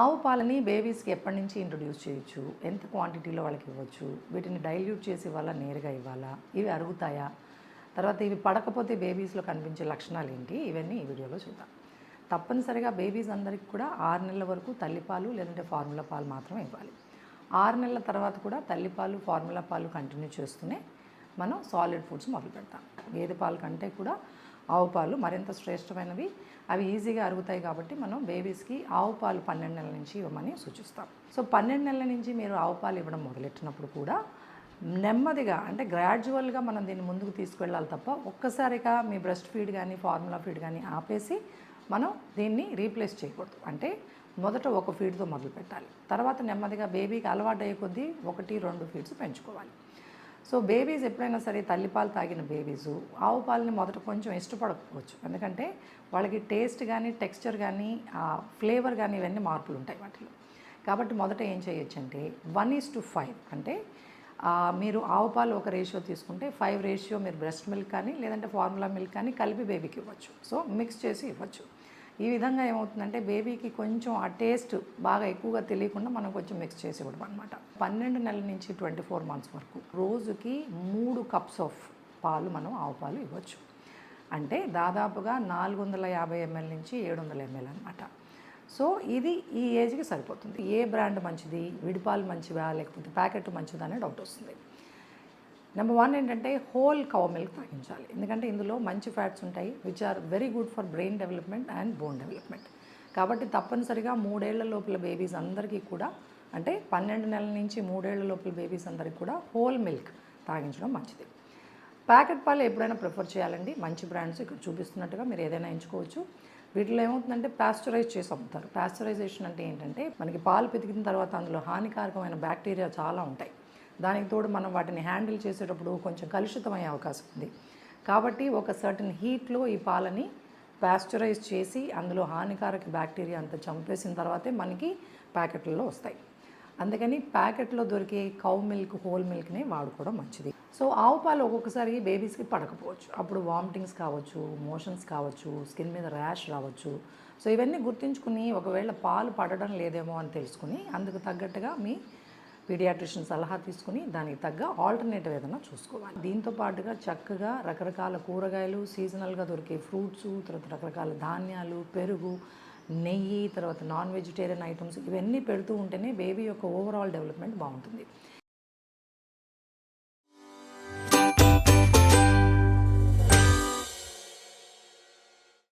ఆవు పాలని బేబీస్కి ఎప్పటి నుంచి ఇంట్రొడ్యూస్ చేయొచ్చు? ఎంత క్వాంటిటీలో వాళ్ళకి ఇవ్వచ్చు? వీటిని డైల్యూట్ చేసి ఇవ్వాలా? నేరుగా ఇవ్వాలా? ఇవి అరుగుతాయా? తర్వాత ఇవి పడకపోతే బేబీస్లో కనిపించే లక్షణాలు ఏంటి? ఇవన్నీ ఈ వీడియోలో చూద్దాం. తప్పనిసరిగా బేబీస్ అందరికీ కూడా ఆరు నెలల వరకు తల్లిపాలు లేదంటే ఫార్ములా పాలు మాత్రమే ఇవ్వాలి. ఆరు నెలల తర్వాత కూడా తల్లిపాలు ఫార్ములా పాలు కంటిన్యూ చేస్తూనే మనం సాలిడ్ ఫుడ్స్ మొదలు పెడతాం గేదె పాలు కంటే కూడా ఆవు పాలు మరింత శ్రేష్టమైనవి. అవి ఈజీగా అరుగుతాయి కాబట్టి మనం బేబీస్కి ఆవు పాలు పన్నెండు నెలల నుంచి ఇవ్వమని సూచిస్తాం. సో పన్నెండు నెలల నుంచి మీరు ఆవు పాలు ఇవ్వడం మొదలెట్టినప్పుడు కూడా నెమ్మదిగా అంటే గ్రాడ్యువల్గా మనం దీన్ని ముందుకు తీసుకెళ్ళాలి తప్ప ఒక్కసారిగా మీ బ్రెస్ట్ ఫీడ్ కానీ ఫార్ములా ఫీడ్ కానీ ఆపేసి మనం దీన్ని రీప్లేస్ చేయకూడదు. అంటే మొదట ఒక ఫీడ్తో మొదలు పెట్టాలి తర్వాత నెమ్మదిగా బేబీకి అలవాటు అయ్యే కొద్దీ ఒకటి రెండు ఫీడ్స్ పెంచుకోవాలి. సో బేబీస్ ఎప్పుడైనా సరే తల్లిపాలు తాగిన బేబీస్ ఆవు పాలని మొదట కొంచెం ఇష్టపడకపోవచ్చు. ఎందుకంటే వాళ్ళకి టేస్ట్ కానీ టెక్స్చర్ కానీ ఫ్లేవర్ కానీ ఇవన్నీ మార్పులు ఉంటాయి వాటిలో. కాబట్టి మొదట ఏం చేయొచ్చు అంటే వన్ ఈస్ టు ఫైవ్ అంటే మీరు ఆవు పాలు ఒక రేషియో తీసుకుంటే ఫైవ్ రేషియో మీరు బ్రెస్ట్ మిల్క్ కానీ లేదంటే ఫార్ములా మిల్క్ కానీ కలిపి బేబీకి ఇవ్వచ్చు. సో మిక్స్ చేసి ఇవ్వచ్చు. ఈ విధంగా ఏమవుతుందంటే బేబీకి కొంచెం ఆ టేస్ట్ బాగా ఎక్కువగా తెలియకుండా మనం కొంచెం మిక్స్ చేసి ఇవ్వడం అనమాట పన్నెండు నెలల నుంచి ట్వంటీ ఫోర్ మంత్స్ వరకు రోజుకి మూడు కప్స్ ఆఫ్ పాలు మనం ఆవు పాలు ఇవ్వచ్చు. అంటే దాదాపుగా నాలుగు వందల యాభై ఎంఎల్ నుంచి ఏడు వందల ఎంఎల్ అనమాట సో ఇది ఈ ఏజ్కి సరిపోతుంది. ఏ బ్రాండ్ మంచిది? విడిపాలు మంచివా? లేకపోతే ప్యాకెట్ మంచిదా అనే డౌట్ వస్తుంది. నెంబర్ వన్ ఏంటంటే హోల్ కౌ మిల్క్ తాగించాలి ఎందుకంటే ఇందులో మంచి ఫ్యాట్స్ ఉంటాయి which are very good for brain development and bone development కాబట్టి తప్పనిసరిగా మూడేళ్ళ లోపల బేబీస్ అందరికీ కూడా అంటే పన్నెండు నెలల నుంచి మూడేళ్ళ లోపల బేబీస్ అందరికీ కూడా హోల్ మిల్క్ తాగించడం మంచిది. ప్యాకెట్ పాలు ఎప్పుడైనా ప్రిఫర్ చేయాలండి? మంచి బ్రాండ్స్ ఇక్కడ చూపిస్తున్నట్టుగా మీరు ఏదైనా ఎంచుకోవచ్చు. వీటిలో ఏమవుతుందంటే ప్యాస్చరైజ్ చేసి అమ్ముతారు. ప్యాస్చరైజేషన్ అంటే ఏంటంటే మనకి పాలు పితికిన తర్వాత అందులో హానికారకమైన బ్యాక్టీరియా చాలా ఉంటాయి. దానికి తోడు మనం వాటిని హ్యాండిల్ చేసేటప్పుడు కొంచెం కలుషితమయ్యే అవకాశం ఉంది. కాబట్టి ఒక సర్టన్ హీట్లో ఈ పాలని పాస్చరైజ్ చేసి అందులో హానికారక బ్యాక్టీరియా అంతా చంపేసిన తర్వాతే మనకి ప్యాకెట్లలో వస్తాయి. అందుకని ప్యాకెట్లో దొరికే కౌ మిల్క్ హోల్ మిల్క్ని వాడుకోవడం మంచిది. సో ఆవు పాలు ఒక్కొక్కసారి బేబీస్కి పడకపోవచ్చు. అప్పుడు వామిటింగ్స్ కావచ్చు మోషన్స్ కావచ్చు స్కిన్ మీద ర్యాష్ రావచ్చు. సో ఇవన్నీ గుర్తుంచుకుని ఒకవేళ పాలు పడడం లేదేమో అని తెలుసుకుని అందుకు తగ్గట్టుగా మీ పీడియాట్రిషియన్ సలహా తీసుకుని దానికి తగ్గ ఆల్టర్నేటివ్ ఏదైనా చూసుకోవాలి. దీంతో పాటుగా చక్కగా రకరకాల కూరగాయలు సీజనల్గా దొరికే ఫ్రూట్స్ తర్వాత రకరకాల ధాన్యాలు పెరుగు నెయ్యి తర్వాత నాన్ వెజిటేరియన్ ఐటమ్స్ ఇవన్నీ పెడుతూ ఉంటేనే బేబీ యొక్క ఓవరాల్ డెవలప్మెంట్ బాగుంటుంది.